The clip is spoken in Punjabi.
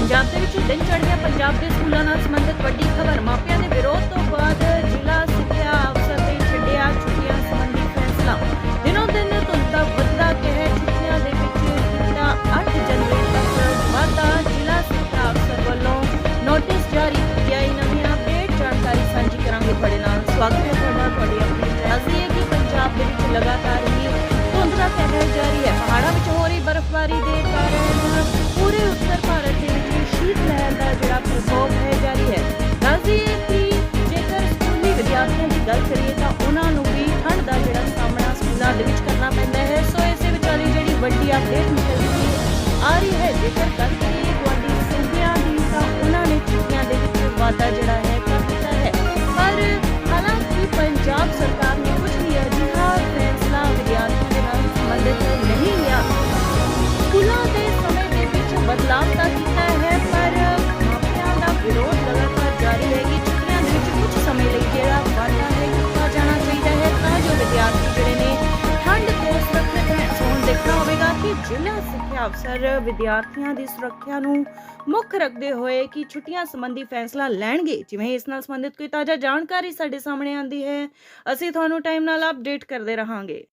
ਪੰਜਾਬ ਦੇ ਵਿੱਚ ਦਿਨ ਚੜ੍ਹਿਆ ਪੰਜਾਬ ਦੇ ਸਕੂਲਾਂ ਨਾਲ ਸੰਬੰਧਿਤ ਵੱਡੀ ਖਬਰ, ਮਾਪਿਆਂ ਦੇ ਵਿਰੋਧ ਤੋਂ ਗੱਲ ਕਰੀਏ ਤਾਂ ਉਹਨਾਂ ਨੂੰ ਵੀ ਠੰਡ ਦਾ ਜਿਹੜਾ ਸਾਹਮਣਾ ਸਕੂਲਾਂ ਦੇ ਵਿੱਚ ਕਰਨਾ ਪੈਂਦਾ ਹੈ। ਸੋ ਇਸੇ ਵਿਚਾਲੀ ਜਿਹੜੀ ਵੱਡੀ ਅਪਡੇਟ ਨਿਕਲ ਰਹੀ ਆ ਰਹੀ ਹੈ। ਜੇਕਰ ਗੱਲ ਕਰੀਏ ਗੁਆਂਢੀ ਸੂਬਿਆਂ ਦੀ ਤਾਂ ਉਹਨਾਂ ਨੇ ਛੁੱਟੀਆਂ ਦੇ ਵਿੱਚ ਵਾਧਾ ਜਿਹੜਾ ਹੈ ਸਿੱਖਿਆ ਅਫਸਰ ਵਿਦਿਆਰਥੀਆਂ ਦੀ ਸੁਰੱਖਿਆ ਨੂੰ ਮੁੱਖ ਰੱਖਦੇ ਹੋਏ ਕਿ ਛੁੱਟੀਆਂ ਸੰਬੰਧੀ ਫੈਸਲਾ ਲੈਣਗੇ। ਜਿਵੇਂ ਇਸ ਨਾਲ ਸੰਬੰਧਿਤ ਕੋਈ ਤਾਜ਼ਾ ਜਾਣਕਾਰੀ ਸਾਡੇ ਸਾਹਮਣੇ ਆਂਦੀ ਹੈ। ਅਸੀਂ ਤੁਹਾਨੂੰ ਟਾਈਮ ਨਾਲ ਅਪਡੇਟ ਕਰਦੇ ਰਹਾਂਗੇ।